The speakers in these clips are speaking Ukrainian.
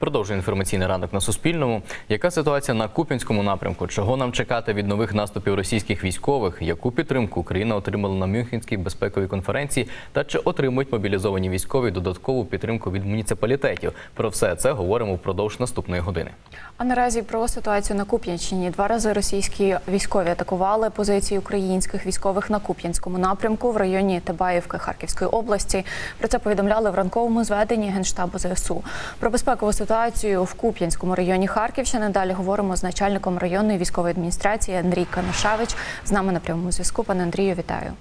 Продовжує інформаційний ранок на Суспільному. Яка ситуація на Куп'янському напрямку? Чого нам чекати від нових наступів російських військових? Яку підтримку Україна отримала на Мюнхенській безпековій конференції? Та чи отримують мобілізовані військові додаткову підтримку від муніципалітетів? Про все це говоримо впродовж наступної години. А наразі про ситуацію на Куп'янщині. Два рази російські військові атакували позиції українських військових на Куп'янському напрямку в районі Тебаївки Харківської області. Про це повідомляли в ранковому зведенні Генштабу ЗСУ. Про безпекову ситуацію в Куп'янському районі Харківщини. Далі говоримо з начальником районної військової адміністрації Андрій Канашевич. З нами на прямому зв'язку. Пане Андрію, вітаю.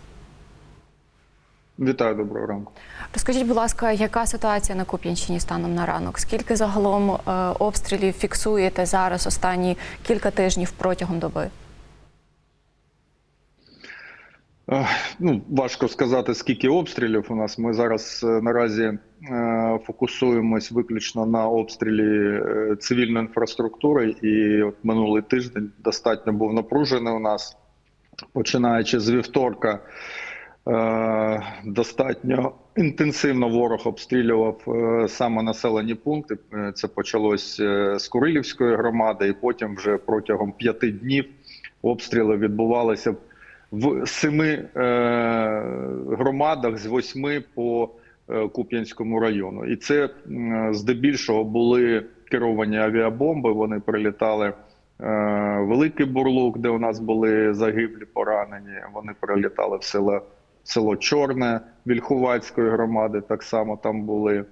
Вітаю, доброго ранку. Розкажіть, будь ласка, яка ситуація на Куп'янщині станом на ранок? Скільки загалом е, обстрілів фіксуєте зараз останні кілька тижнів протягом доби? Е, Ну, важко сказати, скільки обстрілів у нас. Ми зараз е, наразі е, фокусуємось виключно на обстрілі е, цивільної інфраструктури. І от минулий тиждень достатньо був напружений у нас, починаючи з вівторка. Достатньо інтенсивно ворог обстрілював саме населені пункти. Це почалось з Курилівської громади, і потім вже протягом п'яти днів обстріли відбувалися в семи е, громадах з восьми по е, Куп'янському району. І це здебільшого були керовані авіабомби. Вони прилітали е, Великий Бурлук, де у нас були загиблі поранені. Вони прилітали в село, село Чорне Вільхувацької громади. Так само там були.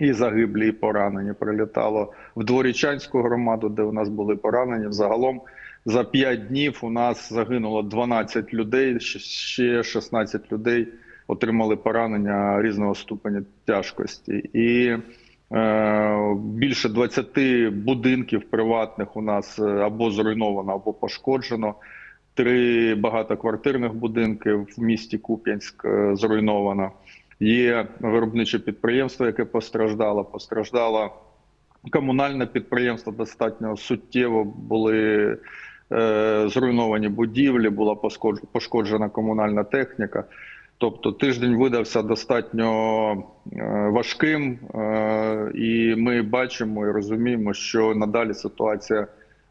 І загиблі, і поранені прилітало в Дворічанську громаду, де у нас були поранені. Загалом за 5 днів у нас загинуло 12 людей, ще- ще 16 людей отримали поранення різного ступеня тяжкості. І е, більше 20 будинків приватних у нас е, або зруйновано, або пошкоджено. Три багатоквартирних будинки в місті Куп'янськ е, зруйновано. Є виробниче підприємство, яке постраждало. Постраждало комунальне підприємство достатньо суттєво були зруйновані будівлі, була пошкодж- пошкоджена комунальна техніка. Тобто тиждень видався достатньо е, важким, е, і ми бачимо і розуміємо, що надалі ситуація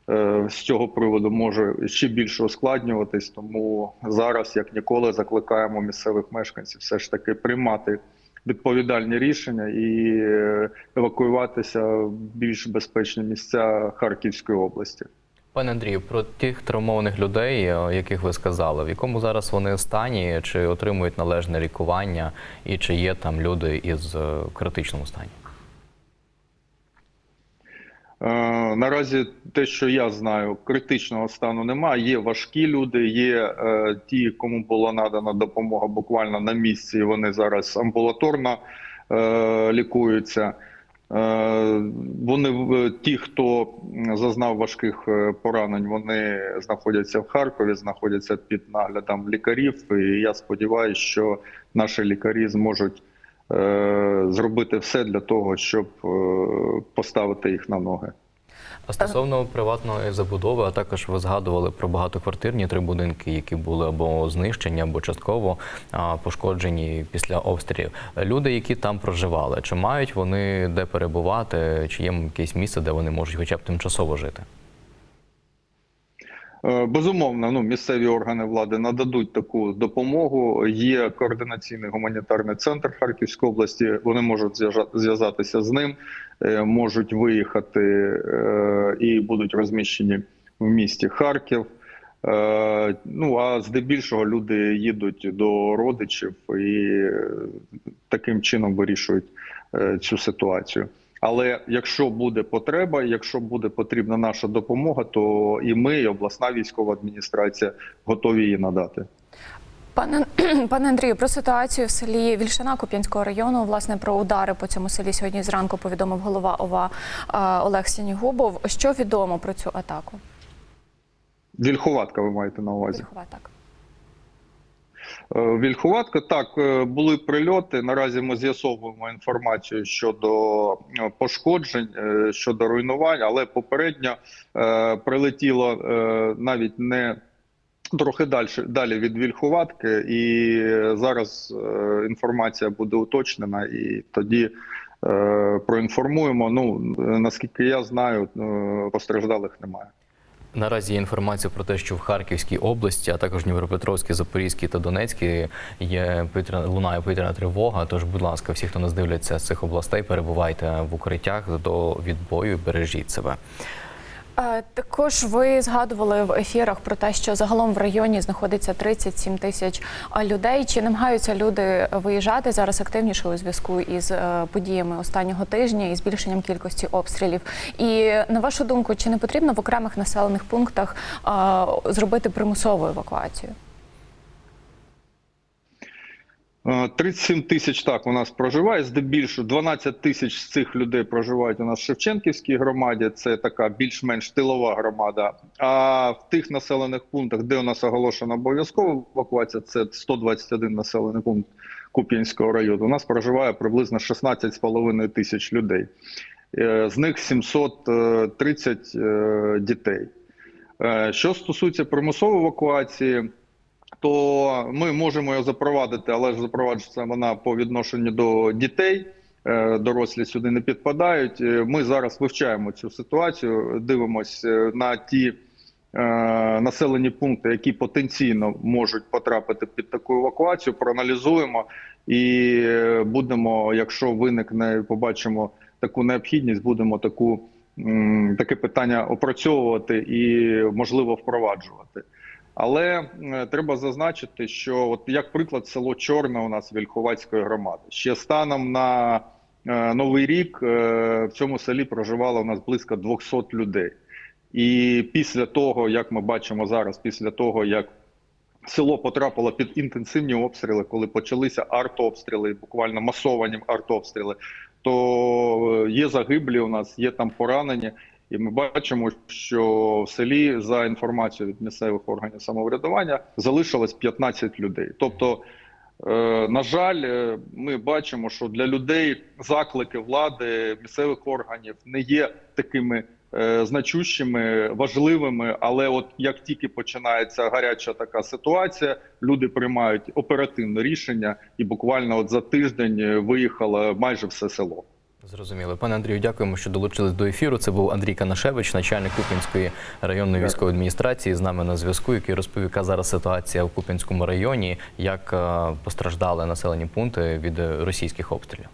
е, з цього приводу може ще більше ускладнюватись. Тому зараз, як ніколи, закликаємо місцевих мешканців все ж таки приймати відповідальні рішення і е, евакуюватися в більш безпечні місця Харківської області. Пане Андрію, про тих травмованих людей, яких ви сказали, в якому зараз вони стані, чи отримують належне лікування, і чи є там люди із е, критичному стані? Е, Наразі те, що я знаю, критичного стану немає. Є важкі люди, є е, ті, кому була надана допомога буквально на місці. і Вони зараз амбулаторно е, лікуються. Е, вони в- ті, хто зазнав важких е, поранень, вони знаходяться в Харкові, знаходяться під наглядом лікарів. І я сподіваюся, що наші лікарі зможуть е, зробити все для того, щоб е, поставити їх на ноги. А стосовно приватної забудови, а також ви згадували про багатоквартирні три будинки, які були або знищені, або частково пошкоджені після обстрілів. Люди, які там проживали, чи мають вони де перебувати, чи є якесь місце, де вони можуть хоча б тимчасово жити? Е, Безумовно, ну місцеві органи влади нададуть таку допомогу. Є координаційний гуманітарний центр Харківської області. Вони можуть зв'язатися з ним, е, можуть виїхати е, і будуть розміщені в місті Харків. Ну а здебільшого люди їдуть до родичів і таким чином вирішують цю ситуацію. Але якщо буде потреба, якщо буде потрібна наша допомога, то і ми, і обласна військова адміністрація готові її надати. Пане пане Андрію, про ситуацію в селі Вільшина Куп'янського району, власне, про удари по цьому селі сьогодні зранку повідомив голова ОВА Олег Сінігубов. Що відомо про цю атаку? Вільховатка, ви маєте на увазі. Вільхова, так. Е, Вільховатка, так, е, були прильоти. Наразі ми з'ясовуємо інформацію щодо е, пошкоджень, щодо руйнувань, але попередньо прилетіло навіть не трохи далі, далі від Вільховатки, і зараз інформація буде уточнена, і тоді проінформуємо. Ну наскільки я знаю, постраждалих немає. Наразі є інформація про те, що в Харківській області, а також Дніпропетровській, Запорізькій та Донецькій є лунає повітряна тривога. Тож, будь ласка, всі, хто нас дивляться з цих областей, перебувайте в укриттях до відбою, бережіть себе. Також ви згадували в ефірах про те, що загалом в районі знаходиться 37 тисяч людей. Чи намагаються люди виїжджати зараз активніше у зв'язку із е, подіями останнього тижня і збільшенням кількості обстрілів? І на вашу думку, чи не потрібно в окремих населених пунктах зробити примусову евакуацію? Е, 37 тисяч так у нас проживає. Здебільшого 12 тисяч з цих людей проживають у нас в Шевченківській громаді. Це така більш-менш тилова громада. А в тих населених пунктах, де у нас оголошена обов'язкова евакуація, це 121 населений пункт Куп'янського району. У нас проживає приблизно 16,5 тисяч людей. Е, З них 730 е, дітей. Е, Що стосується примусової евакуації, то ми можемо його запровадити, але ж запроваджується вона по відношенню до дітей. Е, Дорослі сюди не підпадають. Е, Ми зараз вивчаємо цю ситуацію, дивимося на ті е, населені пункти, які потенційно можуть потрапити під таку евакуацію. Проаналізуємо і е, будемо, якщо виникне, побачимо таку необхідність, будемо таку таке питання опрацьовувати і можливо впроваджувати. Але е, треба зазначити, що от як приклад, село Чорне у нас Вільховацької громади. Ще станом на е, новий рік е, в цьому селі проживало у нас близько 200 людей. І після того, як ми бачимо зараз, після того як село потрапило під інтенсивні обстріли, коли почалися артобстріли, буквально масовані артобстріли, то є загиблі у нас, є там поранені. І ми бачимо, що в селі за інформацією від місцевих органів самоврядування залишилось 15 людей. Тобто, е, на жаль, е, ми бачимо, що для людей заклики влади місцевих органів не є такими е, значущими, важливими. Але от як тільки починається гаряча така ситуація, люди приймають оперативне рішення, і буквально от за тиждень виїхало майже все село. Зрозуміло. Пане Андрію, дякуємо, що долучились до ефіру. Це був Андрій Канашевич, начальник Куп'янської районної Дякую. військової адміністрації, з нами на зв'язку, який розповів, яка зараз ситуація в Куп'янському районі, як е, постраждали населені пункти від е, російських обстрілів.